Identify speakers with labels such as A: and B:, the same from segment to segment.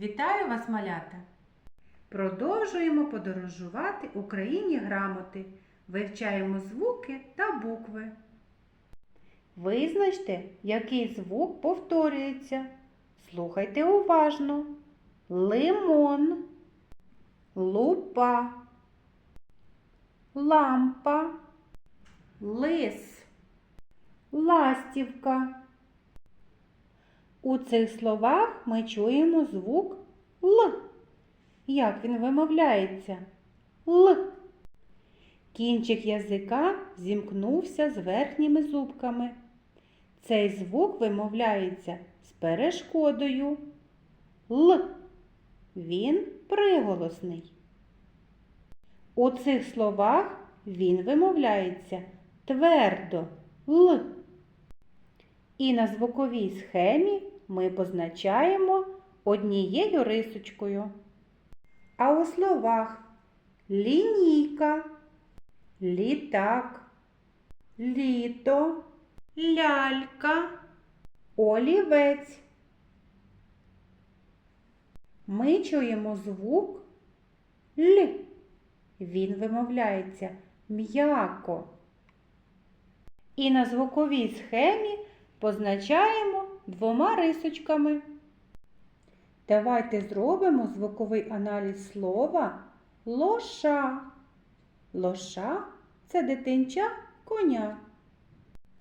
A: Вітаю вас, малята! Продовжуємо подорожувати Україні грамоти. Вивчаємо звуки та букви. Визначте, який звук повторюється. Слухайте уважно. Лимон, лупа, лампа, лис, ластівка. У цих словах ми чуємо звук Л. Як він вимовляється? Л. Кінчик язика зімкнувся з верхніми зубками. Цей звук вимовляється з перешкодою. Л. Він приголосний. У цих словах він вимовляється твердо Л. І на звуковій схемі ми позначаємо однією рисочкою. А у словах лінійка, літак, літо, лялька, олівець. Ми чуємо звук Л. Він вимовляється м'яко. І на звуковій схемі позначаємо двома рисочками. Давайте зробимо звуковий аналіз слова лоша. Лоша це дитинча коня.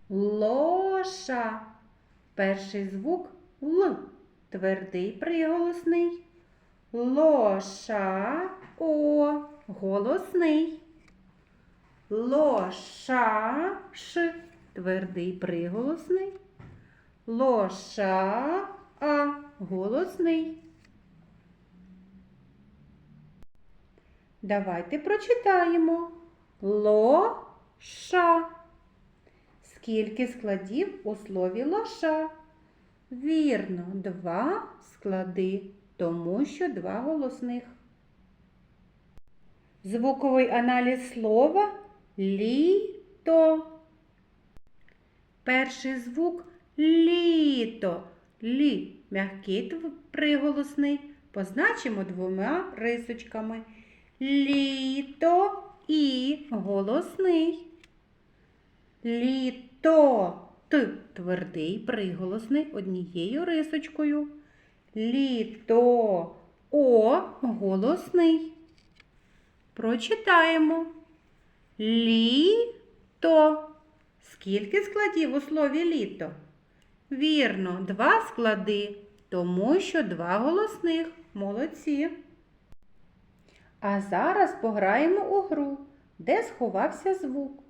A: Лоша. Перший звук Л. Твердий приголосний. Лоша О. Голосний. Лоша Ш. Твердий приголосний. Лоша А. Голосний. Давайте прочитаємо. Лоша. Скільки складів у слові лоша? Вірно, два склади, тому що два голосних. Звуковий аналіз слова літо. Перший звук літо. Лі м'який приголосний. Позначимо двома рисочками. Літо і голосний. Літо. Т твердий приголосний однією рисочкою. Літо. О голосний. Прочитаємо. Літо. Скільки складів у слові літо? Вірно, два склади, тому що два голосних. Молодці. А зараз пограємо у гру, де сховався звук.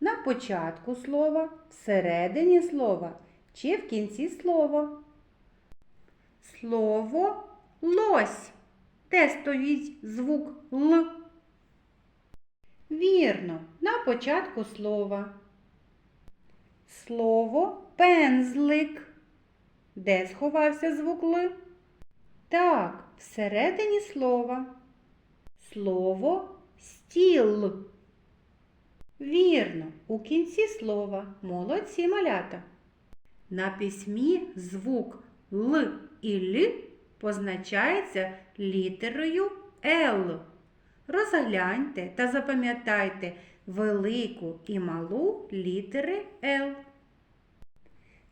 A: На початку слова, всередині слова чи в кінці слова. Слово лось. Де стоїть звук Л? Вірно, на початку слова. Слово пензлик. Де сховався звук Л? Так, всередині слова. Слово стіл. Вірно, у кінці слова. Молодці малята. На письмі звук Л і Л позначається літерою Л. Розгляньте та запам'ятайте велику і малу літери Л.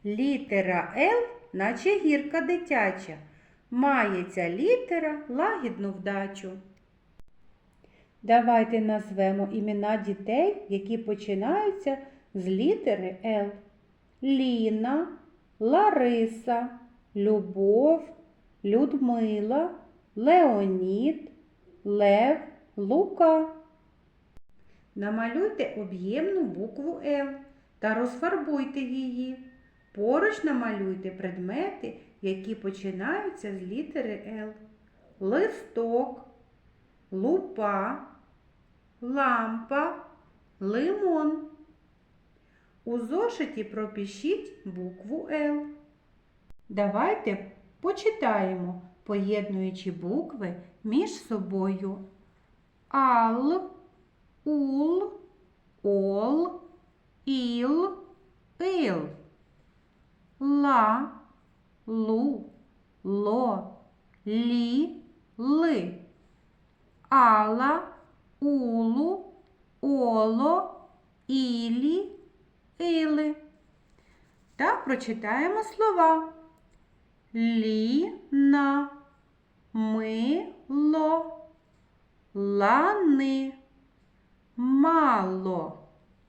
A: Літера Л, наче гірка дитяча, має ця літера лагідну вдачу. Давайте назвемо імена дітей, які починаються з літери Л. Ліна, Лариса, Любов, Людмила, Леонід, Лев, Лука. Намалюйте об'ємну букву Л та розфарбуйте її. Поруч намалюйте предмети, які починаються з літери Л. Листок, лупа, лампа, лимон. У зошиті пропишіть букву Л. Давайте почитаємо, поєднуючи букви між собою. Ал, ул, ол, іл, ил. Ла, лу, ло, лі, ли. Ала, улу, оло, ілі, іли. Та прочитаємо слова. Ліна, мило, лани, мало.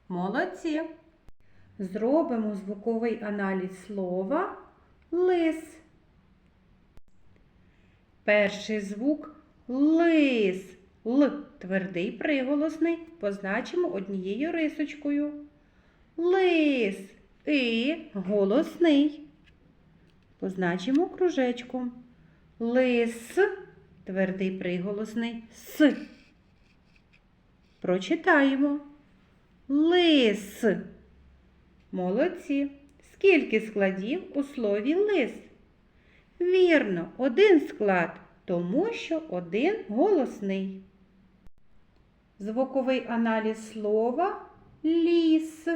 A: Молодці. Зробимо звуковий аналіз слова лис. Перший звук лис. Л твердий приголосний позначимо однією рисочкою. Лис і голосний. Позначимо кружечком. Лис твердий приголосний с. Прочитаємо. Лис. Молодці. Скільки складів у слові лис? Вірно, один склад, тому що один голосний. Звуковий аналіз слова ліс.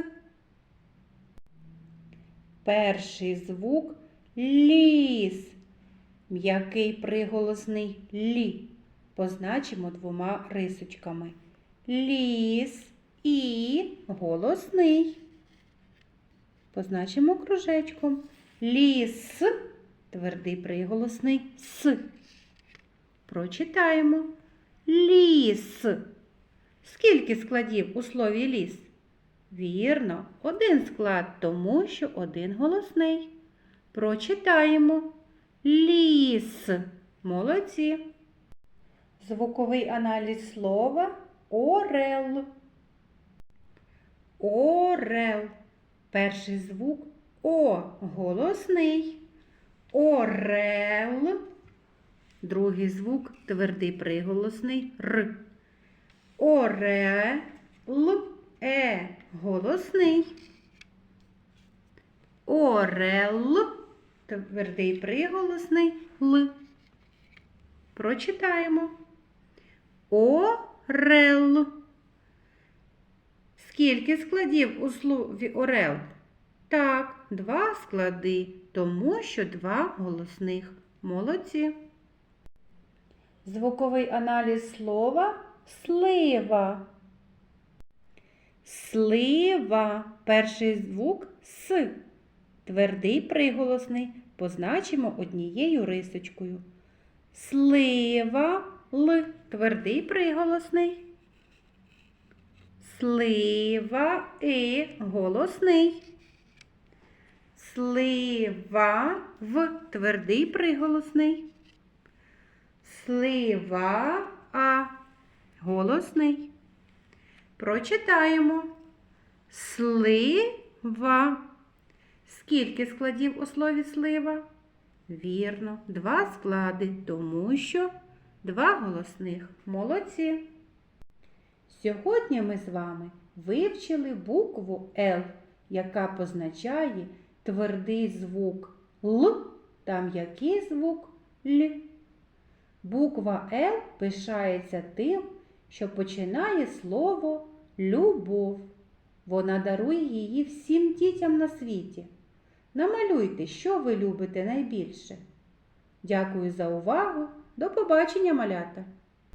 A: Перший звук ліс. М'який приголосний лі. Позначимо двома рисочками. Ліс і голосний. Позначимо кружечком. Ліс. Твердий приголосний с. Прочитаємо. Ліс. Скільки складів у слові ліс? Вірно, один склад, тому що один голосний. Прочитаємо. Ліс. Молодці. Звуковий аналіз слова орел. Орел. Перший звук О голосний. Орел. Другий звук твердий приголосний Р. Орел. Е голосний. Орел. Твердий приголосний Л. Прочитаємо. Орел. Скільки складів у слові орел? Так, два склади, тому що два голосних. Молодці. Звуковий аналіз слова слива. Слива. Перший звук С. Твердий приголосний. Позначимо однією рисочкою. Слива Л. Твердий приголосний. Слива і голосний. Слива в твердий приголосний. Слива а голосний. Прочитаємо. Слива. Скільки складів у слові слива? Вірно, два склади, тому що два голосних. Молодці. Сьогодні ми з вами вивчили букву Л, яка позначає твердий звук Л та м'який звук Л. Буква Л пишається тим, що починає слово любов. Вона дарує її всім дітям на світі. Намалюйте, що ви любите найбільше. Дякую за увагу. До побачення, малята!